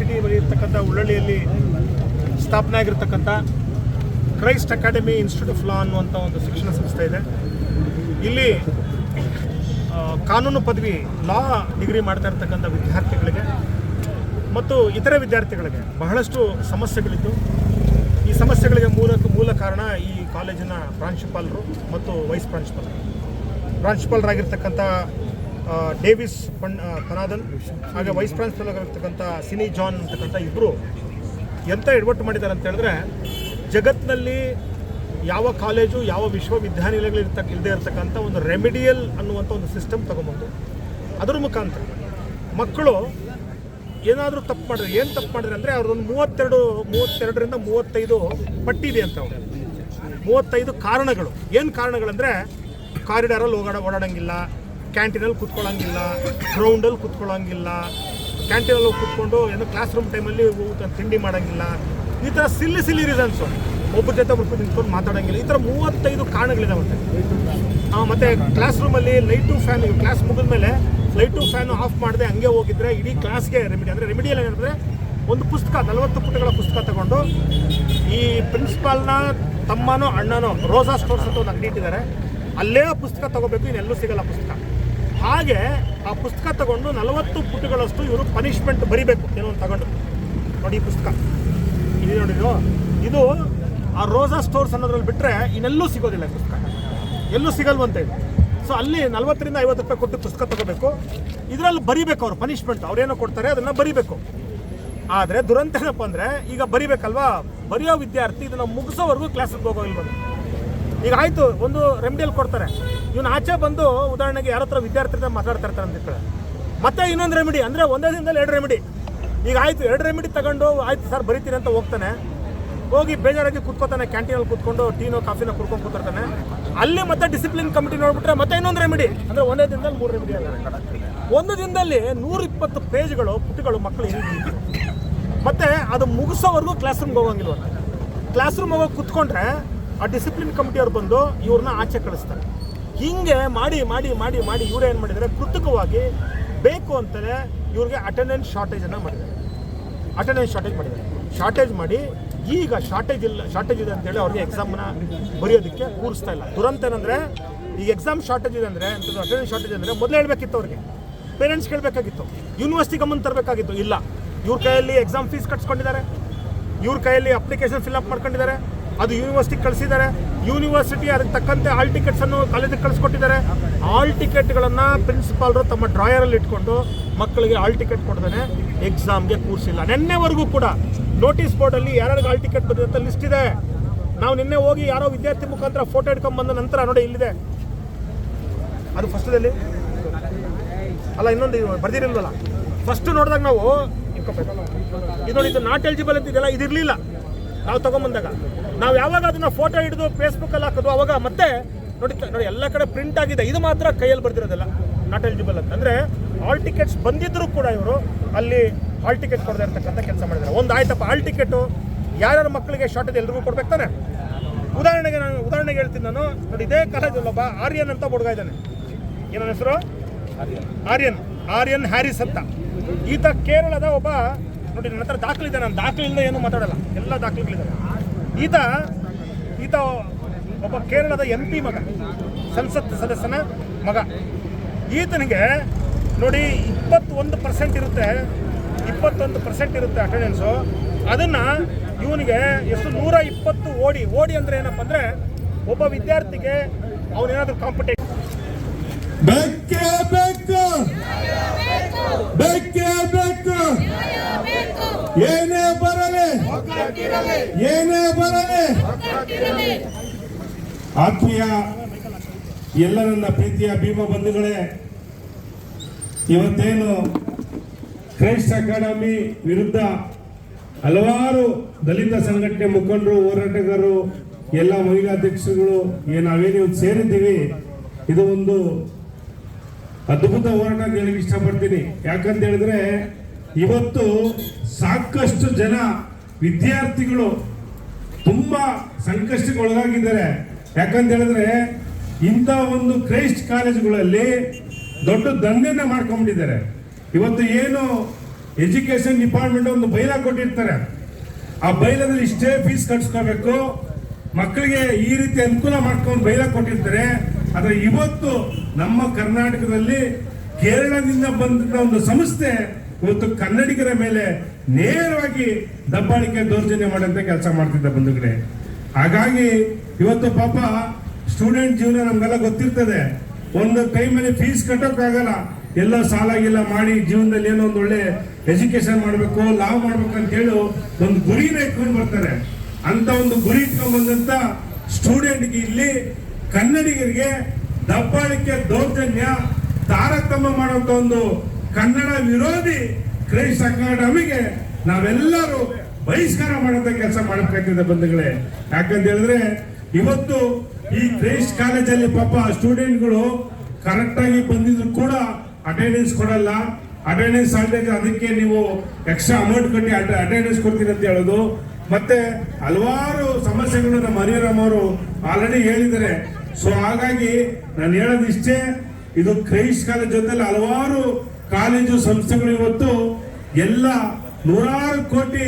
City ಬಳಿ ಇರ್ತಕ್ಕಂಥ ಉಳ್ಳಳ್ಳಿಯಲ್ಲಿ ಸ್ಥಾಪನೆ ಆಗಿರ್ತಕ್ಕಂಥ Christ academy institute of law ಅನ್ನುವಂಥ ಒಂದು ಶಿಕ್ಷಣ ಸಂಸ್ಥೆ ಇದೆ. ಇಲ್ಲಿ ಕಾನೂನು ಪದವಿ ಲಾ ಡಿಗ್ರಿ ಮಾಡ್ತಾ ಇರ್ತಕ್ಕಂಥ ವಿದ್ಯಾರ್ಥಿಗಳಿಗೆ ಮತ್ತು ಇತರೆ ವಿದ್ಯಾರ್ಥಿಗಳಿಗೆ ಬಹಳಷ್ಟು ಸಮಸ್ಯೆಗಳಿದ್ದು, ಈ ಸಮಸ್ಯೆಗಳಿಗೆ ಮೂಲ ಮೂಲ ಕಾರಣ ಈ ಕಾಲೇಜಿನ ಪ್ರಾಂಶುಪಾಲರು ಮತ್ತು ವೈಸ್ ಪ್ರಾಂಶುಪಾಲರು. ಪ್ರಾಂಶುಪಾಲರಾಗಿರ್ತಕ್ಕಂಥ ಡೇವಿಸ್ ಪಣ್ ಪನಾದನ್ ಹಾಗೆ ವೈಸ್ ಪ್ರಾನ್ಸಿಪಲ್ ಆಗಿರ್ತಕ್ಕಂಥ ಸಿನಿ ಜಾನ್ ಅಂತಕ್ಕಂಥ ಇಬ್ಬರು ಎಂತ ಎಡವಟ್ಟು ಮಾಡಿದ್ದಾರೆ ಅಂತ ಹೇಳಿದ್ರೆ ಜಗತ್ತಿನಲ್ಲಿ ಯಾವ ಕಾಲೇಜು, ಯಾವ ವಿಶ್ವವಿದ್ಯಾನಿಲಯಗಳು ಇರ್ತಕ್ಕ ಇಲ್ಲದೆ ಇರತಕ್ಕಂಥ ಒಂದು ರೆಮಿಡಿಯಲ್ ಅನ್ನುವಂಥ ಒಂದು ಸಿಸ್ಟಮ್ ತಗೊಂಬಂದು, ಅದರ ಮುಖಾಂತರ ಮಕ್ಕಳು ಏನಾದರೂ ತಪ್ಪು ಮಾಡಿದ್ರೆ, ಏನು ತಪ್ಪು ಮಾಡಿದ್ರೆ ಅಂದರೆ ಅವ್ರದ್ದೊಂದು ಮೂವತ್ತೆರಡು, ಮೂವತ್ತೆರಡರಿಂದ ಮೂವತ್ತೈದು ಪಟ್ಟಿ ಇದೆ ಅಂತ ಅವರು. ಮೂವತ್ತೈದು ಕಾರಣಗಳು. ಏನು ಕಾರಣಗಳಂದರೆ, ಕಾರಿಡಾರಲ್ಲಿ ಓಡಾಡ, ಓಡಾಡಂಗಿಲ್ಲ ಕ್ಯಾಂಟೀನಲ್ಲಿ ಕುತ್ಕೊಳ್ಳೋಂಗಿಲ್ಲ ಗ್ರೌಂಡಲ್ಲಿ ಕುತ್ಕೊಳ್ಳೋಂಗಿಲ್ಲ, ಕ್ಯಾಂಟೀನಲ್ಲಿ ಹೋಗಿ ಕುತ್ಕೊಂಡು ಏನು ಕ್ಲಾಸ್ ರೂಮ್ ಟೈಮಲ್ಲಿ ತಿಂಡಿ ಮಾಡೋಂಗಿಲ್ಲ. ಈ ಥರ ಸಿಲ್ಲಿ ಸಿಲ್ಲಿ ರೀಸನ್ಸು ಒಬ್ಬರ ಜೊತೆ ಒಬ್ಬರು ನಿಂತ್ಕೊಂಡು ಮಾತಾಡೋಂಗಿಲ್ಲ. ಈ ಥರ ಮೂವತ್ತೈದು ಕಾರಣಗಳಿದೆ ಮತ್ತೆ. ಮತ್ತು ಕ್ಲಾಸ್ ರೂಮಲ್ಲಿ ಲೈಟು ಫ್ಯಾನ್ ಕ್ಲಾಸ್ ಮುಗಿದ ಮೇಲೆ ಲೈಟು ಫ್ಯಾನು ಆಫ್ ಮಾಡಿದೆ ಹಂಗೆ ಹೋಗಿದ್ರೆ ಇಡೀ ಕ್ಲಾಸ್ಗೆ ರೆಮಿಡಿ ಅಂದರೆ ರೆಮಿಡಿಯಲ್ಲಿ ಏನಂದರೆ ಒಂದು ಪುಸ್ತಕ, ನಲವತ್ತು ಪುಟಗಳ ಪುಸ್ತಕ ತಗೊಂಡು ಈ ಪ್ರಿನ್ಸಿಪಾಲ್ನ ತಮ್ಮನೋ, ಅಣ್ಣನೋ ರೋಸಾ ಸ್ಟೋರ್ಸ್ ಅಂತ ಒಂದು ಅಂಗಡಿ ಇಟ್ಟಿದ್ದಾರೆ. ಅಲ್ಲೇ ಪುಸ್ತಕ ತಗೋಬೇಕು ಇನ್ನೆಲ್ಲೂ ಸಿಗಲ್ಲ ಪುಸ್ತಕ. ಹಾಗೆ ಆ ಪುಸ್ತಕ ತಗೊಂಡು ನಲವತ್ತು ಪುಟಗಳಷ್ಟು ಇವರು ಪನಿಷ್ಮೆಂಟ್ ಬರಿಬೇಕು ಏನೋ ಒಂದು ತಗೊಂಡು ನೋಡಿ ಈ ಪುಸ್ತಕ. ಇದು ನೋಡಿದ್ರು, ಇದು. ಆ ರೋಸಾ ಸ್ಟೋರ್ಸ್ ಅನ್ನೋದ್ರಲ್ಲಿ ಬಿಟ್ಟರೆ ಇನ್ನೆಲ್ಲೂ ಸಿಗೋದಿಲ್ಲ ಪುಸ್ತಕ. ಎಲ್ಲೂ ಸಿಗಲ್ವಂತೆ ಇದು. ಸೊ ಅಲ್ಲಿ ನಲವತ್ತರಿಂದ ಐವತ್ತು ರೂಪಾಯಿ ಕೊಟ್ಟು ಪುಸ್ತಕ ತಗೋಬೇಕು. ಇದರಲ್ಲಿ ಬರಿಬೇಕು ಅವ್ರು ಪನಿಷ್ಮೆಂಟ್ ಅವ್ರೇನೋ ಕೊಡ್ತಾರೆ, ಅದನ್ನು ಬರಿಬೇಕು. ಆದರೆ ದುರಂತ ಏನಪ್ಪ ಅಂದರೆ, ಈಗ ಬರಿಬೇಕಲ್ವಾ? ಬರೆಯೋ ವಿದ್ಯಾರ್ಥಿ ಇದನ್ನು ಮುಗಿಸೋವರೆಗೂ ಕ್ಲಾಸಿಗೆ ಹೋಗೋ ಈಗ ಆಯಿತು, ಒಂದು ರೆಮಿಡಿಯಲ್ ಕೊಡ್ತಾರೆ. ಇವನು ಆಚೆ ಬಂದು ಉದಾಹರಣೆಗೆ ಯಾರ ಹತ್ರ ವಿದ್ಯಾರ್ಥಿ ಹತ್ರ ಮಾತಾಡ್ತಾ ಇರ್ತಾರೆ ಅಂತ ಮತ್ತೆ ಇನ್ನೊಂದು ರೆಮಿಡಿ ಅಂದರೆ ಒಂದೇ ದಿನದಲ್ಲಿ ಎರಡು ರೆಮಿಡಿ ಈಗ ಆಯಿತು, ಎರಡು ರೆಮಿಡಿ ತಗೊಂಡು ಆಯ್ತು ಸರ್ ಬರಿತೀನಿ ಅಂತ ಹೋಗ್ತಾನೆ. ಹೋಗಿ ಬೇಜಾರಾಗಿ ಕೂತ್ಕೋತಾನೆ ಕ್ಯಾಂಟೀನಲ್ಲಿ ಕೂತ್ಕೊಂಡು ಟೀನೋ, ಕಾಫಿನ ಕುಡ್ಕೊಂಡು ಕೂತಿರ್ತಾನೆ. ಅಲ್ಲಿ ಮತ್ತೆ ಡಿಸಿಪ್ಲಿನ್ ಕಮಿಟಿ ನೋಡ್ಬಿಟ್ರೆ ಮತ್ತೆ ಇನ್ನೊಂದು ರೆಮಿಡಿ ಅಂದರೆ ಒಂದೇ ದಿನದಲ್ಲಿ ಮೂರು ರೆಮಿಡಿ ಅಲ್ಲ ಒಂದು ದಿನದಲ್ಲಿ ನೂರ ಇಪ್ಪತ್ತು ಪೇಜ್ಗಳು ಪುಟಗಳು ಮಕ್ಕಳು ಮತ್ತೆ ಅದು ಮುಗಿಸೋವರೆಗೂ ಕ್ಲಾಸ್ ರೂಮ್ಗೆ ಹೋಗೋಂಗಿಲ್ಲ ಕ್ಲಾಸ್ ರೂಮ್ ಹೋಗಿ ಕುತ್ಕೊಂಡ್ರೆ ಆ ಡಿಸಿಪ್ಲಿನ್ ಕಮಿಟಿಯವ್ರು ಬಂದು ಇವ್ರನ್ನ ಆಚೆ ಕಳಿಸ್ತಾರೆ. ಹಿಂಗೆ ಮಾಡಿ ಮಾಡಿ ಮಾಡಿ ಮಾಡಿ ಇವ್ರು ಏನು ಮಾಡಿದ್ದಾರೆ ಕೃತಕವಾಗಿ ಬೇಕು ಅಂತಲೇ ಇವ್ರಿಗೆ ಅಟೆಂಡೆನ್ಸ್ ಶಾರ್ಟೇಜನ್ನು ಮಾಡಿದ್ದಾರೆ ಅಟೆಂಡೆನ್ಸ್ ಶಾರ್ಟೇಜ್ ಮಾಡಿದ್ದಾರೆ ಶಾರ್ಟೇಜ್ ಮಾಡಿ ಈಗ ಶಾರ್ಟೇಜ್ ಇಲ್ಲ ಶಾರ್ಟೇಜ್ ಇದೆ ಅಂತೇಳಿ ಅವ್ರಿಗೆ ಎಕ್ಸಾಮ್ನ ಬರೆಯೋದಕ್ಕೆ ಕೂರಿಸ್ತಾ ಇಲ್ಲ. ದುರಂತ ಏನಂದರೆ, ಈಗ ಎಕ್ಸಾಮ್ ಶಾರ್ಟೇಜ್ ಇದೆ ಅಂದರೆ ಅಂಥದ್ದು ಅಟೆಂಡೆನ್ಸ್ ಶಾರ್ಟೇಜ್ ಅಂದರೆ ಮೊದಲು ಹೇಳಬೇಕಿತ್ತು ಅವ್ರಿಗೆ. ಪೇರೆಂಟ್ಸ್ ಕೇಳಬೇಕಾಗಿತ್ತು. ಯೂನಿವರ್ಸಿಟಿ ಗಮನ ತರಬೇಕಾಗಿತ್ತು. ಇಲ್ಲ. ಇವ್ರ ಕೈಯಲ್ಲಿ ಎಕ್ಸಾಮ್ ಫೀಸ್ ಕಟ್ಸ್ಕೊಂಡಿದ್ದಾರೆ. ಇವ್ರ ಕೈಯಲ್ಲಿ ಅಪ್ಲಿಕೇಶನ್ ಫಿಲ್ಅಪ್ ಮಾಡ್ಕೊಂಡಿದ್ದಾರೆ. ಅದು ಯೂನಿವರ್ಸಿಟಿಗೆ ಕಳಿಸಿದ್ದಾರೆ. ಯೂನಿವರ್ಸಿಟಿ ಅದಕ್ಕೆ ತಕ್ಕಂತೆ ಆಲ್ ಟಿಕೆಟ್ಸನ್ನು ಕಾಲೇಜಿಗೆ ಕಳಿಸ್ಕೊಟ್ಟಿದ್ದಾರೆ. ಆಲ್ ಟಿಕೆಟ್ಗಳನ್ನು ಪ್ರಿನ್ಸಿಪಾಲ್ರು ತಮ್ಮ ಡ್ರಾಯರಲ್ಲಿ ಇಟ್ಕೊಂಡು ಮಕ್ಕಳಿಗೆ ಆಲ್ ಟಿಕೆಟ್ ಕೊಡ್ತಾನೆ ಎಕ್ಸಾಮ್ಗೆ ಕೂರಿಸಿಲ್ಲ. ನಿನ್ನೆವರೆಗೂ ಕೂಡ ನೋಟಿಸ್ ಬೋರ್ಡಲ್ಲಿ ಯಾರ್ಯಾರಿಗೆ ಆಲ್ ಟಿಕೆಟ್ ಬಂದಿದೆ ಅಂತ ಲಿಸ್ಟ್ ಇದೆ. ನಾವು ನಿನ್ನೆ ಹೋಗಿ ಯಾರೋ ವಿದ್ಯಾರ್ಥಿ ಮುಖಾಂತರ ಫೋಟೋ ಇಟ್ಕೊಂಡು ಬಂದ ನಂತರ ನೋಡಿ ಇಲ್ಲಿದೆ. ಅದು ಫಸ್ಟದಲ್ಲಿ ಅಲ್ಲ, ಇನ್ನೊಂದು ಬರ್ದಿರಲ್ವಲ್ಲ ಫಸ್ಟ್ ನೋಡಿದಾಗ ನಾವು ಇದು ನೋಡಿ ನಾಟ್ ಎಲಿಜಿಬಲ್ ಅಂತಿದೆಯಲ್ಲ ಇದಿರಲಿಲ್ಲ. ನಾವು ತಗೊಂಬಂದಾಗ ನಾವು ಯಾವಾಗ ಅದನ್ನ ಫೋಟೋ ಹಿಡಿದು ಫೇಸ್ಬುಕ್ಕಲ್ಲಿ ಹಾಕೋದು, ಅವಾಗ ಮತ್ತೆ ನೋಡಿ ನೋಡಿ ಎಲ್ಲ ಕಡೆ ಪ್ರಿಂಟ್ ಆಗಿದೆ. ಇದು ಮಾತ್ರ ಕೈಯಲ್ಲಿ ಬರ್ದಿರೋದಿಲ್ಲ ನಾಟ್ ಎಲಿಜಿಬಲ್ ಅಂತ. ಅಂದರೆ ಆಲ್ ಟಿಕೆಟ್ಸ್ ಬಂದಿದ್ದರೂ ಕೂಡ ಇವರು ಅಲ್ಲಿ ಹಾಲ್ ಟಿಕೆಟ್ ಕೊಡದೆ ಇರ್ತಕ್ಕಂಥ ಕೆಲಸ ಮಾಡಿದ್ದಾರೆ. ಒಂದು ಆಯ್ತಪ್ಪ ಹಾಲ್ ಟಿಕೆಟು ಯಾರ್ಯಾರ ಮಕ್ಕಳಿಗೆ ಶಾರ್ಟೇಜ್ ಎಲ್ರಿಗೂ ಕೊಡ್ಬೇಕು ತಾನೆ? ಉದಾಹರಣೆಗೆ ನಾನು ಉದಾಹರಣೆಗೆ ಹೇಳ್ತೀನಿ ನಾನು. ನೋಡಿ ಇದೇ ಕಾಲೇಜಲ್ಲೊಬ್ಬ ಆರ್ಯನ್ ಅಂತ ಹುಡುಗ ಇದ್ದಾನೆ. ಏನೋ ಹೆಸರು? ಆರ್ಯನ್. ಆರ್ಯನ್ ಹ್ಯಾರಿಸ್ ಅಂತ. ಈತ ಕೇರಳದ ಒಬ್ಬ, ನೋಡಿ ನನ್ನ ಹತ್ರ ದಾಖಲಿದೆ, ನಾನು ದಾಖಲಿಂದ ಏನು ಮಾತಾಡಲ್ಲ. ಎಲ್ಲ ದಾಖಲೆಗಳಿದ್ದಾವೆ ಈತ ಈತ ಒಬ್ಬ ಕೇರಳದ ಎಂ ಪಿ ಮಗ, ಸಂಸತ್ ಸದಸ್ಯನ ಮಗ. ಈತನಿಗೆ ನೋಡಿ ಇಪ್ಪತ್ತೊಂದು ಪರ್ಸೆಂಟ್ ಇರುತ್ತೆ, ಇಪ್ಪತ್ತೊಂದು ಪರ್ಸೆಂಟ್ ಇರುತ್ತೆ ಅಟೆಂಡೆನ್ಸು ಅದನ್ನು ಇವನಿಗೆ ಎಷ್ಟು ನೂರ ಇಪ್ಪತ್ತು ಓಡಿ ಓಡಿ ಅಂದರೆ ಏನಪ್ಪ ಅಂದರೆ ಒಬ್ಬ ವಿದ್ಯಾರ್ಥಿಗೆ ಅವನೇನಾದರೂ ಕಾಂಪಿಟೇಷನ್ ಬೇಕೇ ಬೇಕು ಬೇಕೇ ಏನೇ ಬರಲಿ ಏನೇ ಬರಲಿ. ಆತ್ಮೀಯ ಎಲ್ಲ ನನ್ನ ಪ್ರೀತಿಯ ಭೀಮ ಬಂಧುಗಳೇ, ಇವತ್ತೇನು ಕ್ರೈಸ್ಟ್ ಅಕಾಡೆಮಿ ವಿರುದ್ಧ ಹಲವಾರು ದಲಿತ ಸಂಘಟನೆ ಮುಖಂಡರು, ಹೋರಾಟಗಾರರು, ಎಲ್ಲ ಮಹಿಳಾಧ್ಯಕ್ಷರುಗಳು ಏನು ನಾವೇನು ಸೇರಿದ್ದೀವಿ. ಇದು ಒಂದು ಅದ್ಭುತ ಹೋರಾಟ ಅಂತ ಹೇಳಕ್ ಇಷ್ಟಪಡ್ತೀನಿ. ಯಾಕಂತ ಹೇಳಿದ್ರೆ, ಇವತ್ತು ಸಾಕಷ್ಟು ಜನ ವಿದ್ಯಾರ್ಥಿಗಳು ತುಂಬಾ ಸಂಕಷ್ಟಕ್ಕೆ ಒಳಗಾಗಿದ್ದಾರೆ ಯಾಕಂತ ಹೇಳಿದ್ರೆ, ಇಂಥ ಒಂದು ಕ್ರೈಸ್ಟ್ ಕಾಲೇಜುಗಳಲ್ಲಿ ದೊಡ್ಡ ದಂಧೆನ ಮಾಡ್ಕೊಂಡಿದ್ದಾರೆ ಇವತ್ತು ಏನು ಎಜುಕೇಶನ್ ಡಿಪಾರ್ಟ್ಮೆಂಟ್ ಒಂದು ಬೈಲ ಕೊಟ್ಟಿರ್ತಾರೆ. ಆ ಬೈಲದಲ್ಲಿ ಇಷ್ಟೇ ಫೀಸ್ ಕಟ್ಸ್ಕೋಬೇಕು. ಮಕ್ಕಳಿಗೆ ಈ ರೀತಿ ಅನುಕೂಲ ಮಾಡ್ಕೊಂಡು ಬೈಲ ಕೊಟ್ಟಿರ್ತಾರೆ. ಆದರೆ ಇವತ್ತು ನಮ್ಮ ಕರ್ನಾಟಕದಲ್ಲಿ ಕೇರಳದಿಂದ ಬಂದ ಒಂದು ಸಂಸ್ಥೆ ಇವತ್ತು ಕನ್ನಡಿಗರ ಮೇಲೆ ನೇರವಾಗಿ ದಬ್ಬಾಳಿಕೆ ದೌರ್ಜನ್ಯ ಮಾಡಂತ ಕೆಲಸ ಮಾಡ್ತಿದ್ದ ಬಂಧುಗಳೇ. ಹಾಗಾಗಿ ಇವತ್ತು ಪಾಪ ಸ್ಟೂಡೆಂಟ್ ಜೀವನ ನಮ್ಗೆಲ್ಲ ಗೊತ್ತಿರ್ತದೆ. ಒಂದು ಟೈಮಲ್ಲಿ ಫೀಸ್ ಕಟ್ಟೋಕ್ಕಾಗಲ್ಲ. ಎಲ್ಲ ಸಾಲ ಗೀಲ ಮಾಡಿ ಜೀವನದಲ್ಲಿ ಏನೋ ಒಂದು ಒಳ್ಳೆ ಎಜುಕೇಶನ್ ಮಾಡಬೇಕು ಲಾವ್ ಮಾಡ್ಬೇಕು ಅಂತ ಹೇಳಿ ಒಂದು ಗುರಿನ ಇಟ್ಕೊಂಡು ಬರ್ತಾರೆ. ಅಂತ ಒಂದು ಗುರಿ ಇಟ್ಕೊಂಡ್ ಬಂದಂತ ಸ್ಟೂಡೆಂಟ್ಗೆ ಇಲ್ಲಿ ಕನ್ನಡಿಗರಿಗೆ ದಬ್ಬಾಳಿಕೆ ದೌರ್ಜನ್ಯ ತಾರತಮ್ಯ ಮಾಡುವಂತ ಒಂದು ಕನ್ನಡ ವಿರೋಧಿ ಕ್ರೈಸ್ತ ಅಕಾಡೆಮಿಗೆ ನಾವೆಲ್ಲರೂ ಬಹಿಷ್ಕಾರ ಮಾಡುವಂತ ಕೆಲಸ ಮಾಡಬೇಕಾಗ್ತದೆ ಬಂಧುಗಳೇ. ಯಾಕಂತ ಹೇಳಿದ್ರೆ ಇವತ್ತು ಈ ಕ್ರೈಸ್ಟ್ ಕಾಲೇಜಲ್ಲಿ ಪಾಪ ಸ್ಟೂಡೆಂಟ್ಗಳು ಕರೆಕ್ಟ್ ಆಗಿ ಬಂದಿದ್ರು ಕೂಡ ಅಟೆಂಡೆನ್ಸ್ ಕೊಡಲ್ಲ. ಅಟೆಂಡೆನ್ಸ್ ಆಗಬೇಕು ಅದಕ್ಕೆ ನೀವು ಎಕ್ಸ್ಟ್ರಾ ಅಮೌಂಟ್ ಕಟ್ಟಿ ಅಟೆಂಡೆನ್ಸ್ ಕೊಡ್ತೀನಿ ಅಂತ ಹೇಳೋದು. ಮತ್ತೆ ಹಲವಾರು ಸಮಸ್ಯೆಗಳು ನಮ್ಮ ಹರಿರಾಮ್ ಅವರು ಆಲ್ರೆಡಿ ಹೇಳಿದ್ದಾರೆ. ಸೊ ಹಾಗಾಗಿ ನಾನು ಹೇಳೋದು ಇಷ್ಟೇ ಇದು ಕ್ರೈಸ್ಟ್ ಕಾಲೇಜ್ ಜೊತೆಲಿ ಹಲವಾರು ಕಾಲೇಜು ಸಂಸ್ಥೆಗಳು ಇವತ್ತು ಎಲ್ಲ ನೂರಾರು ಕೋಟಿ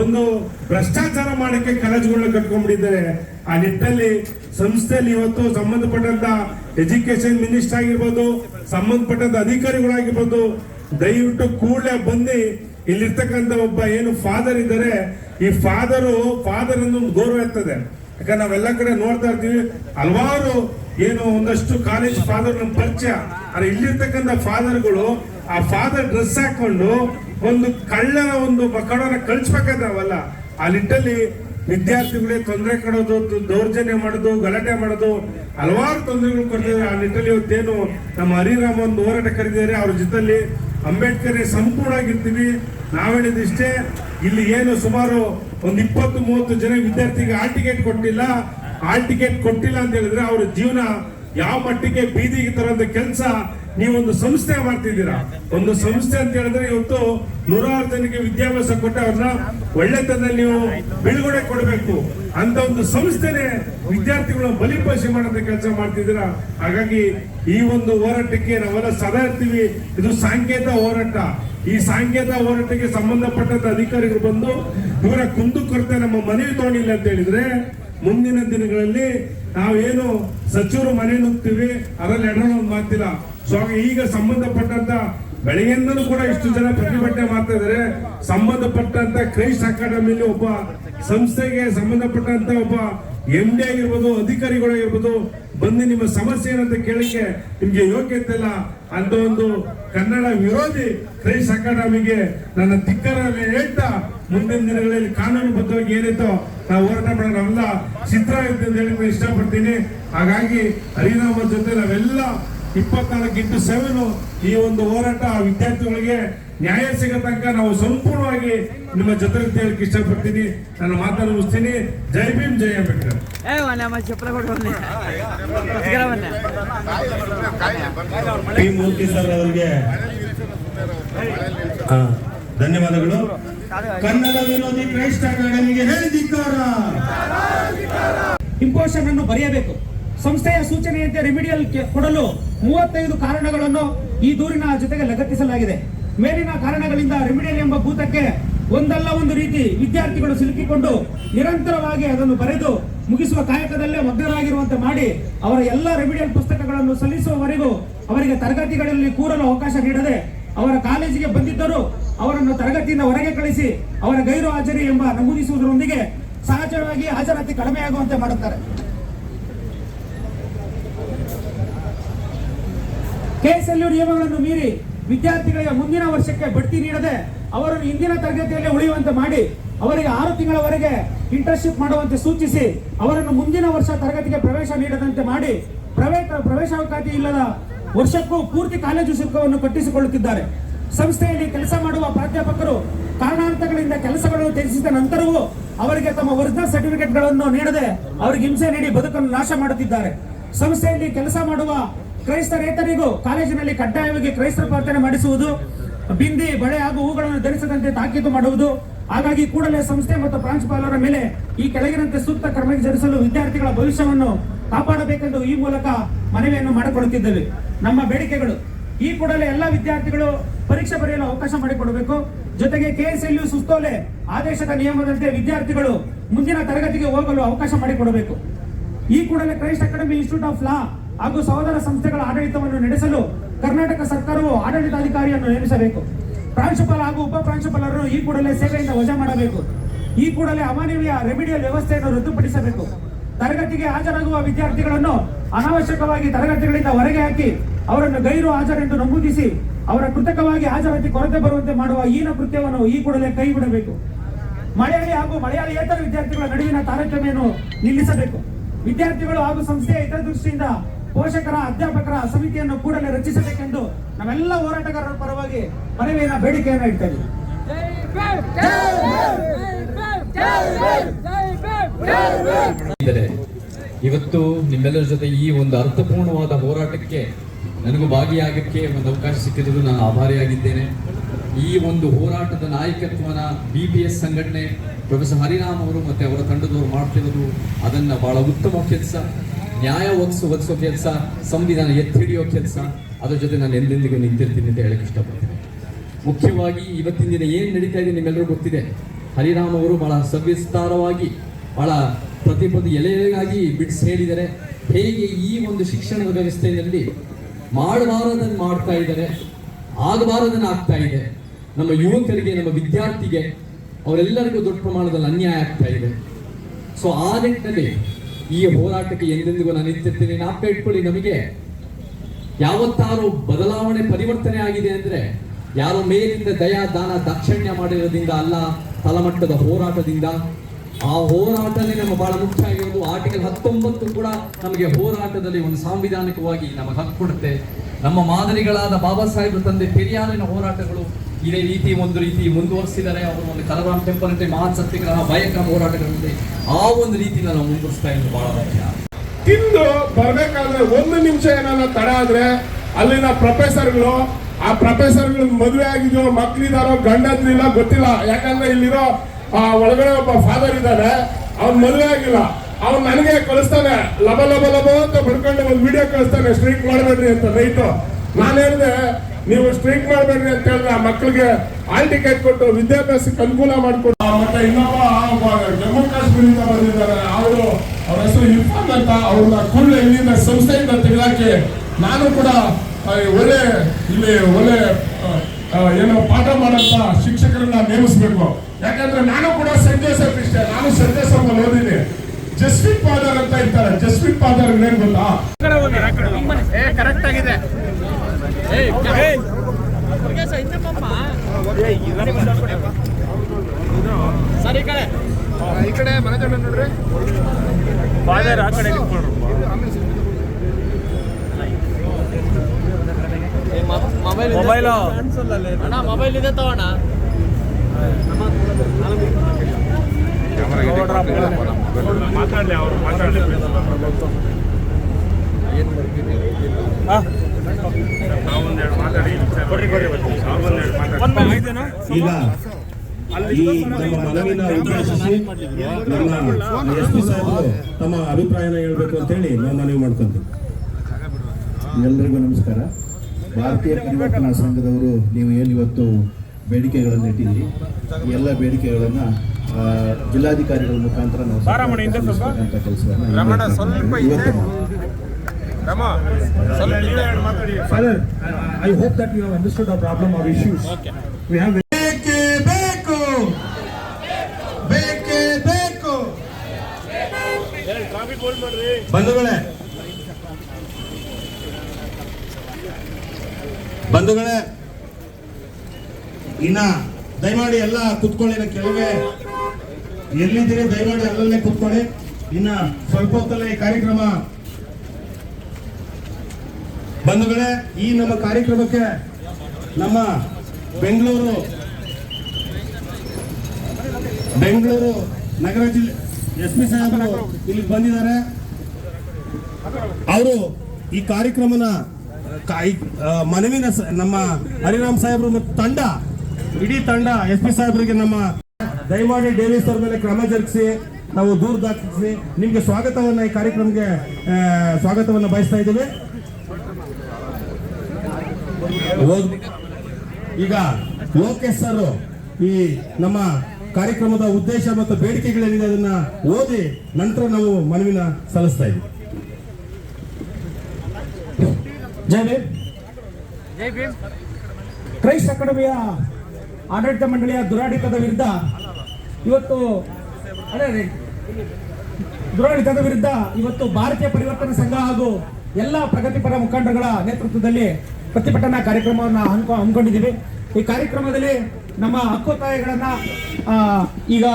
ಒಂದು ಭ್ರಷ್ಟಾಚಾರ ಮಾಡಕ್ಕೆ ಕಾಲೇಜುಗಳನ್ನ ಕಟ್ಕೊಂಡ್ಬಿಟ್ಟಿದ್ದಾರೆ. ಆ ನಿಟ್ಟಲ್ಲಿ ಸಂಸ್ಥೆಯಲ್ಲಿ ಇವತ್ತು ಸಂಬಂಧಪಟ್ಟಂತ ಎಜುಕೇಶನ್ ಮಿನಿಸ್ಟರ್ ಆಗಿರ್ಬೋದು, ಸಂಬಂಧಪಟ್ಟಂತ ಅಧಿಕಾರಿಗಳಾಗಿರ್ಬೋದು, ದಯವಿಟ್ಟು ಕೂಡಲೇ ಬಂದು ಇಲ್ಲಿರ್ತಕ್ಕಂಥ ಒಬ್ಬ ಏನು ಫಾದರ್ ಇದ್ದಾರೆ, ಈ ಫಾದರು ಫಾದರ್ ಒಂದು ಗೌರವ ಇರ್ತದೆ. ಯಾಕಂದ್ರೆ ನಾವೆಲ್ಲ ಕಡೆ ನೋಡ್ತಾ ಇರ್ತೀವಿ, ಹಲವಾರು ಏನು ಒಂದಷ್ಟು ಕಾಲೇಜ್ ಫಾದರ್ ನಮ್ಮ ಪರಿಚಯ. ಆದ್ರೆ ಇಲ್ಲಿರ್ತಕ್ಕಂಥ ಫಾದರ್ಗಳು ಆ ಫಾದರ್ ಡ್ರೆಸ್ ಹಾಕೊಂಡು ಒಂದು ಕಳ್ಳನ ಒಂದು ಮಕ್ಕಳನ್ನ ಕಳಿಸ್ಬೇಕಾದವಲ್ಲ, ಆ ನಿಟ್ಟಲ್ಲಿ ವಿದ್ಯಾರ್ಥಿಗಳಿಗೆ ತೊಂದರೆ ಕೊಡೋದು, ದೌರ್ಜನ್ಯ ಮಾಡೋದು, ಗಲಾಟೆ ಮಾಡೋದು, ಹಲವಾರು ತೊಂದರೆಗಳು ಕೊಡ್ತಾರೆ ಆ ನಿಟ್ಟಲ್ಲಿ ಇವತ್ತೇನು ನಮ್ಮ ಹರಿರಾಮ್ ಒಂದು ಹೋರಾಟ ಕರೆದಿದ್ದಾರೆ ಅವ್ರ ಜೊತೆಯಲ್ಲಿ ಅಂಬೇಡ್ಕರ್ ಸಂಪೂರ್ಣವಾಗಿರ್ತೀವಿ ನಾವು ಹೇಳಿದಿಷ್ಟೇ ಇಲ್ಲಿ ಏನು ಸುಮಾರು ಒಂದು ಇಪ್ಪತ್ತು, ಮೂವತ್ತು ಜನ ವಿದ್ಯಾರ್ಥಿಗೆ ಆಲ್ ಟಿಕೆಟ್ ಕೊಟ್ಟಿಲ್ಲ. ಆಲ್ ಟಿಕೆಟ್ ಕೊಟ್ಟಿಲ್ಲ ಅಂತ ಹೇಳಿದ್ರೆ ಅವ್ರ ಜೀವನ ಯಾವ ಮಟ್ಟಿಗೆ ಬೀದಿಗೆ ತರೋಂಥ ಕೆಲಸ ನೀವೊಂದು ಸಂಸ್ಥೆ ಮಾಡ್ತಿದ್ದೀರಾ? ಒಂದು ಸಂಸ್ಥೆ ಅಂತ ಹೇಳಿದ್ರೆ ಇವತ್ತು ನೂರಾರು ಜನಕ್ಕೆ ವಿದ್ಯಾಭ್ಯಾಸ ಕೊಟ್ಟು ಅವ್ರನ್ನ ಒಳ್ಳೆತನದಲ್ಲಿ ನೀವು ಬಿಡುಗಡೆ ಕೊಡಬೇಕು. ಅಂತ ಒಂದು ಸಂಸ್ಥೆನೆ ವಿದ್ಯಾರ್ಥಿಗಳ ಬಲಿಪಶಿ ಮಾಡೋದ ಕೆಲಸ ಮಾಡ್ತಿದ್ದೀರಾ? ಹಾಗಾಗಿ ಈ ಒಂದು ಹೋರಾಟಕ್ಕೆ ನಾವೆಲ್ಲ ಸದಾ ಇರ್ತೀವಿ. ಇದು ಸಾಂಕೇತ ಹೋರಾಟ. ಈ ಸಾಂಕೇತ ಹೋರಾಟಕ್ಕೆ ಸಂಬಂಧಪಟ್ಟಂತ ಅಧಿಕಾರಿಗಳು ಬಂದು ಇವರ ಕುಂದುಕೊರತೆ ನಮ್ಮ ಮನವಿ ತಗೊಂಡಿಲ್ಲ ಅಂತ ಹೇಳಿದ್ರೆ ಮುಂದಿನ ದಿನಗಳಲ್ಲಿ ನಾವೇನು ಸಚಿವರು ಮನೆ ನುಗ್ತೀವಿ, ಅದರಲ್ಲಿ ಒಂದು ಮಾತಿಲ್ಲ. ಸೊ ಈಗ ಸಂಬಂಧಪಟ್ಟಂತ ಬೆಳಗ್ಗೆಯಿಂದಲೂ ಕೂಡ ಇಷ್ಟು ಜನ ಪ್ರತಿಭಟನೆ ಮಾಡ್ತಾ ಇದ್ದಾರೆ ಸಂಬಂಧಪಟ್ಟಂತ ಕ್ರೈಸ್ಟ್ ಅಕಾಡೆಮಿಲಿ ಒಬ್ಬ ಸಂಸ್ಥೆಗೆ ಸಂಬಂಧಪಟ್ಟಂತ ಒಬ್ಬ ಎಂ ಡಿ ಆಗಿರ್ಬೋದು ಅಧಿಕಾರಿಗಳಾಗಿರ್ಬೋದು ಬಂದು ನಿಮ್ಮ ಸಮಸ್ಯೆ ಏನಂತ ಕೇಳಕ್ಕೆ ನಿಮ್ಗೆ ಯೋಗ್ಯತೆ ಇಲ್ಲ. ಅಂತ ಒಂದು ಕನ್ನಡ ವಿರೋಧಿ ಕ್ರೈಸ್ ಅಕಾಡೆಮಿಗೆ ನನ್ನ ತಿಕ್ಕರಲ್ಲಿ ಹೇಳ್ತಾ ಮುಂದಿನ ದಿನಗಳಲ್ಲಿ ಕಾನೂನುಬದ್ಧವಾಗಿ ಏನಿತ್ತೋ ನಾವು ಹೋರಾಟ ಮಾಡೋಣ ಚಿತ್ರ ಅಂತ ಹೇಳಿ ಇಷ್ಟಪಡ್ತೀನಿ. ಹಾಗಾಗಿ ಹರಿನಾಮ ಜೊತೆ ನಾವೆಲ್ಲ ಇಪ್ಪತ್ನಾಲ್ಕು ಇಂಟು ಸೆವೆನ್ ಈ ಒಂದು ಹೋರಾಟ ಆ ವಿದ್ಯಾರ್ಥಿಗಳಿಗೆ ನ್ಯಾಯ ಸಿಗೋ ತನಕ ನಾವು ಸಂಪೂರ್ಣವಾಗಿ ನಿಮ್ಮ ಜೊತೆ ಹೇಳಕ್ ಇಷ್ಟಪಡ್ತೀನಿ. ನಾನು ಮಾತನ್ನು ಮುಗಿಸ್ತೀನಿ ಜೈ ಭೀಮ್ ಜಯ ಅಂಬೇಡ್ಕರ್. ಮೂರ್ತಿ ಸರ್ ಅವರಿಗೆ ಧನ್ಯವಾದಗಳು. ಕನ್ನಡ ವಿರೋಧಿ ಕ್ರೈಸ್ತ ಅಕಾಡೆಮಿಗೆ ಇಂಪೋಷನ್ ಅನ್ನು ಬರೆಯಬೇಕು. ಸಂಸ್ಥೆಯ ಸೂಚನೆಯಂತೆ ರೆಮಿಡಿಯಲ್ ಕೊಡಲು ಮೂವತ್ತೈದು ಕಾರಣಗಳನ್ನು ಈ ದೂರಿನ ಜೊತೆಗೆ ಲಗತ್ತಿಸಲಾಗಿದೆ. ಮೇಲಿನ ಕಾರಣಗಳಿಂದ ರೆಮಿಡಿಯಲ್ ಎಂಬ ಭೂತಕ್ಕೆ ಒಂದಲ್ಲ ಒಂದು ರೀತಿ ವಿದ್ಯಾರ್ಥಿಗಳು ಸಿಲುಕಿಕೊಂಡು ನಿರಂತರವಾಗಿ ಅದನ್ನು ಬರೆದು ಮುಗಿಸುವ ಕಾಯಕದಲ್ಲೇ ಮಗ್ನರಾಗಿರುವಂತೆ ಮಾಡಿ ಅವರ ಎಲ್ಲ ರೆಮಿಡಿಯಲ್ ಪುಸ್ತಕಗಳನ್ನು ಸಲ್ಲಿಸುವವರೆಗೂ ಅವರಿಗೆ ತರಗತಿಗಳಲ್ಲಿ ಕೂರಲು ಅವಕಾಶ ನೀಡದೆ ಅವರ ಕಾಲೇಜಿಗೆ ಬಂದಿದ್ದರೂ ಅವರನ್ನು ತರಗತಿಯಿಂದ ಹೊರಗೆ ಕಳಿಸಿ ಅವರ ಗೈರು ಹಾಜರಿ ಎಂಬ ನಮೂದಿಸುವುದರೊಂದಿಗೆ ಸಹಜವಾಗಿ ಹಾಜರಾತಿ ಕಡಿಮೆಯಾಗುವಂತೆ ಮಾಡುತ್ತಾರೆ. ಕೆಎಸ್ಎಲ್ಯು ನಿಯಮಗಳನ್ನು ಮೀರಿ ವಿದ್ಯಾರ್ಥಿಗಳಿಗೆ ಮುಂದಿನ ವರ್ಷಕ್ಕೆ ಬಡ್ತಿ ನೀಡದೆ ಅವರನ್ನು ಇಂದಿನ ತರಗತಿಯಲ್ಲಿ ಉಳಿಯುವಂತೆ ಮಾಡಿ ಅವರಿಗೆ ಆರು ತಿಂಗಳವರೆಗೆ ಇಂಟರ್ನ್ಶಿಪ್ ಮಾಡುವಂತೆ ಸೂಚಿಸಿ ಅವರನ್ನು ಮುಂದಿನ ವರ್ಷ ತರಗತಿಗೆ ಪ್ರವೇಶ ನೀಡದಂತೆ ಮಾಡಿ ಪ್ರವೇಶ, ಪ್ರವೇಶಾವಕಾಶ ಇಲ್ಲದ ವರ್ಷಕ್ಕೂ ಪೂರ್ತಿ ಕಾಲೇಜು ಶುಲ್ಕವನ್ನು ಕಟ್ಟಿಸಿಕೊಳ್ಳುತ್ತಿದ್ದಾರೆ. ಸಂಸ್ಥೆಯಲ್ಲಿ ಕೆಲಸ ಮಾಡುವ ಪ್ರಾಧ್ಯಾಪಕರು ಕಾರಣಾಂತರಗಳಿಂದ ಕೆಲಸಗಳನ್ನು ತ್ಯಜಿಸಿದ ನಂತರವೂ ಅವರಿಗೆ ತಮ್ಮ ಒರಿಜಿನಲ್ ಸರ್ಟಿಫಿಕೇಟ್ಗಳನ್ನು ನೀಡದೆ ಅವರಿಗೆ ಹಿಂಸೆ ನೀಡಿ ಬದುಕನ್ನು ನಾಶ ಮಾಡುತ್ತಿದ್ದಾರೆ. ಸಂಸ್ಥೆಯಲ್ಲಿ ಕೆಲಸ ಮಾಡುವ ಕ್ರೈಸ್ತರೇತರಿಗೂ ಕಾಲೇಜಿನಲ್ಲಿ ಕಡ್ಡಾಯವಾಗಿ ಕ್ರೈಸ್ತ ಪ್ರಾರ್ಥನೆ ಮಾಡಿಸುವುದು, ಬಿಂದಿ, ಬಳೆ ಹಾಗೂ ಹೂಗಳನ್ನು ಧರಿಸದಂತೆ ತಾಕೀತು ಮಾಡುವುದು. ಹಾಗಾಗಿ ಕೂಡಲೇ ಸಂಸ್ಥೆ ಮತ್ತು ಪ್ರಾಂಶುಪಾಲರ ಮೇಲೆ ಈ ಕೆಳಗಿನಂತೆ ಸೂಕ್ತ ಕ್ರಮ ಜರುಗಿಸಲು ವಿದ್ಯಾರ್ಥಿಗಳ ಭವಿಷ್ಯವನ್ನು ಕಾಪಾಡಬೇಕೆಂದು ಈ ಮೂಲಕ ಮನವಿಯನ್ನು ಮಾಡಿಕೊಳ್ಳುತ್ತಿದ್ದೇವೆ. ನಮ್ಮ ಬೇಡಿಕೆಗಳು, ಈ ಕೂಡಲೇ ಎಲ್ಲ ವಿದ್ಯಾರ್ಥಿಗಳು ಪರೀಕ್ಷೆ ಬರೆಯಲು ಅವಕಾಶ ಮಾಡಿಕೊಡಬೇಕು. ಜೊತೆಗೆ ಕೆಎಸ್ಎಲ್ಯು ಸುಸ್ತೋಲೆ ಆದೇಶದ ನಿಯಮದಂತೆ ವಿದ್ಯಾರ್ಥಿಗಳು ಮುಂದಿನ ತರಗತಿಗೆ ಹೋಗಲು ಅವಕಾಶ ಮಾಡಿಕೊಡಬೇಕು. ಈ ಕೂಡಲೇ Christ academy institute of law ಹಾಗೂ ಸಹೋದರ ಸಂಸ್ಥೆಗಳ ಆಡಳಿತವನ್ನು ನಡೆಸಲು ಕರ್ನಾಟಕ ಸರ್ಕಾರವು ಆಡಳಿತಾಧಿಕಾರಿಯನ್ನು ನೇಮಿಸಬೇಕು. ಪ್ರಾಂಶುಪಾಲ ಹಾಗೂ ಉಪ ಪ್ರಾಂಶುಪಾಲರನ್ನು ಈ ಕೂಡಲೇ ಸೇವೆಯಿಂದ ವಜಾ ಮಾಡಬೇಕು. ಈ ಕೂಡಲೇ ಅಮಾನವೀಯ ರೆಮಿಡಿಯಲ್ ವ್ಯವಸ್ಥೆಯನ್ನು ರದ್ದುಪಡಿಸಬೇಕು. ತರಗತಿಗೆ ಹಾಜರಾಗುವ ವಿದ್ಯಾರ್ಥಿಗಳನ್ನು ಅನಾವಶ್ಯಕವಾಗಿ ತರಗತಿಗಳಿಂದ ಹೊರಗೆ ಹಾಕಿ ಅವರನ್ನು ಗೈರು ಹಾಜರೆಂದು ನಮೂದಿಸಿ ಅವರ ಕೃತಕವಾಗಿ ಹಾಜರಾತಿ ಕೊರತೆ ಬರುವಂತೆ ಮಾಡುವ ಈನ ಕೃತ್ಯವನ್ನು ಈ ಕೂಡಲೇ ಕೈ ಬಿಡಬೇಕು. ಮಲಯಾಳಿ ಹಾಗೂ ಇತರ ವಿದ್ಯಾರ್ಥಿಗಳ ನಡುವಿನ ತಾರತಮ್ಯವನ್ನು ನಿಲ್ಲಿಸಬೇಕು. ವಿದ್ಯಾರ್ಥಿಗಳು ಹಾಗೂ ಸಂಸ್ಥೆಯ ಹಿತದೃಷ್ಟಿಯಿಂದ ಪೋಷಕರ, ಅಧ್ಯಾಪಕರ ಸಮಿತಿಯನ್ನು ಕೂಡಲೇ ರಚಿಸಬೇಕೆಂದು ನಾವೆಲ್ಲ ಹೋರಾಟಗಾರರ ಪರವಾಗಿ ಮನವಿಯನ್ನ, ಬೇಡಿಕೆಯನ್ನು ಇಡ್ತಾ ಇದ್ದೀವಿ. ಇದ್ದಾರೆ ಇವತ್ತು ನಿಮ್ಮೆಲ್ಲರ ಜೊತೆ ಈ ಒಂದು ಅರ್ಥಪೂರ್ಣವಾದ ಹೋರಾಟಕ್ಕೆ ನನಗೂ ಭಾಗಿಯಾಗಕ್ಕೆ ಒಂದು ಅವಕಾಶ ಸಿಕ್ಕಿದ್ರು ನಾನು ಆಭಾರಿಯಾಗಿದ್ದೇನೆ. ಈ ಒಂದು ಹೋರಾಟದ ನಾಯಕತ್ವನ ಬಿ ಪಿ ಎಸ್ ಸಂಘಟನೆ ಪ್ರೊಫೆಸರ್ ಹರಿರಾಮ್ ಅವರು ಮತ್ತೆ ಅವರ ತಂಡದವರು ಮಾಡ್ತಿರೋದು, ಅದನ್ನ ಬಹಳ ಉತ್ತಮ ಕೆಲಸ. ನ್ಯಾಯ ಒಗ್ಸು ಒಗ್ಸೋ ಕೆಲಸ, ಸಂವಿಧಾನ ಎತ್ತಿ ಹಿಡಿಯೋ ಕೆಲಸ, ಅದರ ಜೊತೆ ನಾನು ಎಂದೆಂದಿಗೂ ನಿಂತಿರ್ತೀನಿ ಅಂತ ಹೇಳಕ್ಕೆ ಇಷ್ಟಪಡ್ತೀನಿ. ಮುಖ್ಯವಾಗಿ ಇವತ್ತಿನ ದಿನ ಏನು ನಡೀತಾ ಇದೆ ನಿಮ್ಮೆಲ್ಲರೂ ಗೊತ್ತಿದೆ. ಹರಿರಾಮ್ ಅವರು ಬಹಳ ಸವಿಸ್ತಾರವಾಗಿ, ಬಹಳ ಪ್ರತಿಪದ ಎಲೆಯಾಗಿ ಬಿಡಿಸಿ ಹೇಳಿದ್ದಾರೆ. ಹೇಗೆ ಈ ಒಂದು ಶಿಕ್ಷಣದ ವ್ಯವಸ್ಥೆಯಲ್ಲಿ ಮಾಡಬಾರದನ್ನು ಮಾಡ್ತಾ ಇದ್ದಾರೆ ಆಗಬಾರದನ್ನು ಆಗ್ತಾ ಇದೆ, ನಮ್ಮ ಯುವಕರಿಗೆ, ನಮ್ಮ ವಿದ್ಯಾರ್ಥಿಗೆ, ಅವರೆಲ್ಲರಿಗೂ ದೊಡ್ಡ ಪ್ರಮಾಣದಲ್ಲಿ ಅನ್ಯಾಯ ಆಗ್ತಾ ಇದೆ. ಸೊ ಆ ನಿಟ್ಟಿನಲ್ಲಿ ಈ ಹೋರಾಟಕ್ಕೆ ಎಂದೆಂದಿಗೂ ನಾನು ನಿಂತಿರ್ತೀನಿ. ನಾಪ್ಕ ಇಟ್ಕೊಳ್ಳಿ ನಮಗೆ. ಯಾವತ್ತಾರು ಬದಲಾವಣೆ ಪರಿವರ್ತನೆ ಆಗಿದೆ ಅಂದ್ರೆ ಯಾರು ಮೇಲಿಂದ ದಯಾ, ದಾನ, ದಾಕ್ಷಣ್ಯ ಮಾಡಿರೋದ್ರಿಂದ ಅಲ್ಲ, ತಳಮಟ್ಟದ ಹೋರಾಟದಿಂದ. ಆ ಹೋರಾಟನೇ ನಮ್ಮ ಬಹಳ ಮುಖ್ಯ ಆಗಿರೋದು. ಆರ್ಟಿಕಲ್ ಹತ್ತೊಂಬತ್ತು ಕೂಡ ನಮಗೆ ಹೋರಾಟದಲ್ಲಿ ಒಂದು ಸಾಂವಿಧಾನಿಕವಾಗಿ ನಮಗೆ ಹಕ್ಕು ಕೊಡುತ್ತೆ ನಮ್ಮ ಮಾದರಿಗಳಾದ ಬಾಬಾ ಸಾಹೇಬ್ರ ತಂದೆ, ಪೆರಿಯಾರಿನ ಹೋರಾಟಗಳು ಇದೇ ರೀತಿ ಒಂದು ರೀತಿ ಮುಂದುವರಿಸಿದರೆ ಅವರು ಒಂದು ಕಲರಾಮ್ ಟೆಂಪಲ್ ಮಹಾನ್ ಸತ್ಯಗ್ರಹ ಭಯಂಕರ ಹೋರಾಟಗಳಲ್ಲಿ ಆ ಒಂದು ರೀತಿನ ನಾವು ಮುಂದುವರಿಸ್ತಾ ಇರೋದು ಬಹಳ ಮುಖ್ಯ. ತಿಂದು ಬರ್ಬೇಕಾದ್ರೆ ಒಂದು ನಿಮಿಷ ಏನಾರ ತಡ ಆದ್ರೆ ಅಲ್ಲಿನ ಪ್ರೊಫೆಸರ್ಗಳು, ಆ ಪ್ರೊಫೆಸರ್ಗಳು ಮದುವೆ ಆಗಿದೋ ಮಕ್ಳಿದಾರೋ ಗಂಡದ್ರಿಲ್ಲ, ಗೊತ್ತಿಲ್ಲ. ಯಾಕಂದ್ರೆ ಇಲ್ಲಿರೋ, ಆ, ಒಳಗಡೆ ಒಬ್ಬ ಫಾದರ್ ಇದ್ದಾನೆ. ಅವ್ನ್ ಮದುವೆ ಆಗಿಲ್ಲ. ಅವ್ನು ನನಗೆ ಕಳಿಸ್ತಾನೆ. ಲಬ ಲಬ ಲಬ ಅಂತ ಬಡ್ಕೊಂಡು ಒಂದು ವಿಡಿಯೋ ಕಳಿಸ್ತಾನೆ, ಸ್ಟ್ರೀಟ್ ಮಾಡಬೇಡ್ರಿ ಅಂತ ರೈಟು ನಾನು ಹೇಳಿದೆ ನೀವು ಸ್ಟ್ರೈಕ್ ಮಾಡಬೇಡ್ರಿ ಅಂತ ಹೇಳಿದ್ರೆ ಆ ಮಕ್ಕಳಿಗೆ ಆಲ್ ಟಿಕೆಟ್ ಕೊಟ್ಟು ವಿದ್ಯಾಭ್ಯಾಸಕ್ಕೆ ಅನುಕೂಲ ಮಾಡಿಕೊಟ್ಟು ಮತ್ತೆ ಇನ್ನೊಬ್ಬ ಜಮ್ಮು ಕಾಶ್ಮೀರದಿಂದ ಬಂದಿದ್ದಾರೆ. ಅವರು, ಅವ್ರ ಹೆಸರು ಇರ್ಫಾನ್ ಅಂತ. ಅವ್ರನ್ನ ಕೂಡಲೇ ಇಲ್ಲಿಂದ ಸಂಸ್ಥೆಯಿಂದ ತೆಗೆದಾಕಿ ನಾನು ಕೂಡ ಒಳ್ಳೆ, ಇಲ್ಲಿ ಒಳ್ಳೆ ಏನೋ ಪಾಠ ಮಾಡಂತ ಶಿಕ್ಷಕರನ್ನ ನೇಮಿಸ್ಬೇಕು. ಯಾಕಂದ್ರೆ ನಾನು ಕೂಡ ಸೆಂಟ್ ಜೋಸೆಫ್ ಇಷ್ಟೇ. ನಾನು ಸೆಂಟ್ ಜೋಸೆಫ್ ಓದಿದ್ದೀನಿ. ಓದಿನಿ ಪಾದರ್ ಅಂತ ಇರ್ತಾರೆ. ಜಸ್ವಿತ್ ಫಾದರ್ ಏನ್ ಗೊತ್ತಾ ಕರೆಕ್ಟ್ ಆಗಿದೆ ಈ ಕಡೆ ಮನೆ ಜನ ನೋಡ್ರಿ ಫಾದರ್ ಆ ಕಡೆ ಮೊಬೈಲ್ ಅಣ್ಣ ಮೊಬೈಲ್ ಇದೆ ತಗೋಣ. ಮಾತಾಡ್ಲಿ ಅವರು ಮಾತಾಡ್ಲಿ. ಈಗ ಈ ನಮ್ಮ ಮನವಿನ ಉದ್ದೇಶಿಸಿ ನಮ್ಮ ಎಸ್ ಪಿ ಸಾಹೇಬರು ತಮ್ಮ ಅಭಿಪ್ರಾಯನ ಹೇಳಬೇಕು ಅಂತ ಹೇಳಿ ನಾವು ಮನವಿ ಮಾಡ್ಕೊಂತೀವಿ ಎಲ್ಲರಿಗೂ ನಮಸ್ಕಾರ. ಭಾರತೀಯ ಪರಿವರ್ತನಾ ಸಂಘದವರು ನೀವು ಏನು ಇವತ್ತು ಬೇಡಿಕೆಗಳನ್ನು ಇಟ್ಟಿದ್ದೀರಿ ಎಲ್ಲ ಬೇಡಿಕೆಗಳನ್ನು ಆ, ಜಿಲ್ಲಾಧಿಕಾರಿಗಳ ಮುಖಾಂತರ ನಾವು ಕೆಲಸ ತಲುಪಿಸ್ತಕ್ಕಂಥ that you have understood problem are issues we hope ಬಂಧುಗಳೇ ಬಂಧುಗಳೇ, ಇನ್ನ ದಯಮಾಡಿ ಎಲ್ಲ ಕುತ್ಕೊಳ್ಳಿ ಕೆಳಗೆ. ಎಲ್ಲಿದ್ದೀರಿ? ದಯಮಾಡಿ ಅಲ್ಲಲ್ಲೇ ಕುತ್ಕೊಳ್ಳಿ. ಇನ್ನ ಸ್ವಲ್ಪ ಹೊತ್ತಲ್ಲೇ ಈ ಕಾರ್ಯಕ್ರಮ ಬಂಧುಗಳೇ, ಈ ನಮ್ಮ ಕಾರ್ಯಕ್ರಮಕ್ಕೆ ನಮ್ಮ ಬೆಂಗಳೂರು ಬೆಂಗಳೂರು ನಗರ ಜಿಲ್ಲೆ ಎಸ್ ಪಿ ಸಾಹೇಬರು ಇಲ್ಲಿ ಬಂದಿದ್ದಾರೆ. ಅವರು ಈ ಕಾರ್ಯಕ್ರಮನ ಮನವಿನ ನಮ್ಮ ಹರಿರಾಮ್ ಸಾಹೇಬ್ರು ಮತ್ತು ತಂಡ, ಇಡೀ ತಂಡ ಎಸ್ ಪಿ ಸಾಹೇಬರಿಗೆ ನಮ್ಮ ದಯಮಾಡಿ ಡೇವಿಸ್ ಅವ್ರ ಮೇಲೆ ಕ್ರಮ ಜರುಗಿಸಿ, ನಾವು ದೂರ ದಾಖಲಿಸಿ ನಿಮ್ಗೆ ಸ್ವಾಗತವನ್ನ ಈ ಕಾರ್ಯಕ್ರಮಕ್ಕೆ ಸ್ವಾಗತವನ್ನ ಬಯಸ್ತಾ ಇದ್ದೀವಿ. ಈಗ ಲೋಕೇಶ್ ಸರ್ ಈ ನಮ್ಮ ಕಾರ್ಯಕ್ರಮದ ಉದ್ದೇಶ ಮತ್ತು ಬೇಡಿಕೆಗಳೇನಿದೆ ಅದನ್ನ ಓದಿ ನಂತರ ನಾವು ಮನವಿನ ಸಲ್ಲಿಸ್ತಾ ಇದ್ದೀವಿ. ಜೈ ಭೀಮ್. ಕ್ರೈಸ್ಟ್ ಅಕಾಡೆಮಿಯ ಆಡಳಿತ ಮಂಡಳಿಯ ದುರಾಡಳಿತದ ವಿರುದ್ಧ ಇವತ್ತು ಅದೇ ದುರಾಡಳಿತದ ವಿರುದ್ಧ ಇವತ್ತು ಭಾರತೀಯ ಪರಿವರ್ತನಾ ಸಂಘ ಹಾಗೂ ಎಲ್ಲ ಪ್ರಗತಿಪರ ಮುಖಂಡರುಗಳ ನೇತೃತ್ವದಲ್ಲಿ ಪ್ರತಿಭಟನಾ ಕಾರ್ಯಕ್ರಮವನ್ನು ಹಮ್ಮಿಕೊ ಹಮ್ಮಿಕೊಂಡಿದ್ದೀವಿ. ಈ ಕಾರ್ಯಕ್ರಮದಲ್ಲಿ ನಮ್ಮ ಹಕ್ಕು ತಾಯಿಗಳನ್ನ ಈಗ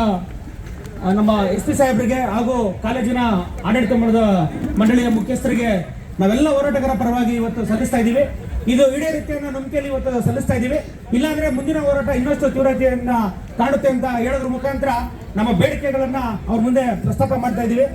ನಮ್ಮ ಎಸ್ ಪಿ ಸಾಹೇಬರಿಗೆ ಹಾಗೂ ಕಾಲೇಜಿನ ಆಡಳಿತ ಮಂಡದ ಮಂಡಳಿಯ ಮುಖ್ಯಸ್ಥರಿಗೆ ನಾವೆಲ್ಲ ಹೋರಾಟಗಾರ ಪರವಾಗಿ ಇವತ್ತು ಸಲ್ಲಿಸ್ತಾ ಇದ್ದೀವಿ. ಇದು ಇಡೀ ರೀತಿಯನ್ನ ನಂಬಿಕೆಯಲ್ಲಿ ಇವತ್ತು ಸಲ್ಲಿಸ್ತಾ ಇದ್ದೀವಿ. ಇಲ್ಲಾಂದ್ರೆ ಮುಂದಿನ ಹೋರಾಟ ಇನ್ನಷ್ಟು ತೀವ್ರತೆಯನ್ನ ಕಾಣುತ್ತೆ ಅಂತ ಹೇಳೋದ್ರ ಮುಖಾಂತರ ನಮ್ಮ ಬೇಡಿಕೆಗಳನ್ನ ಅವ್ರ ಮುಂದೆ ಪ್ರಸ್ತಾಪ ಮಾಡ್ತಾ ಇದ್ದೀವಿ.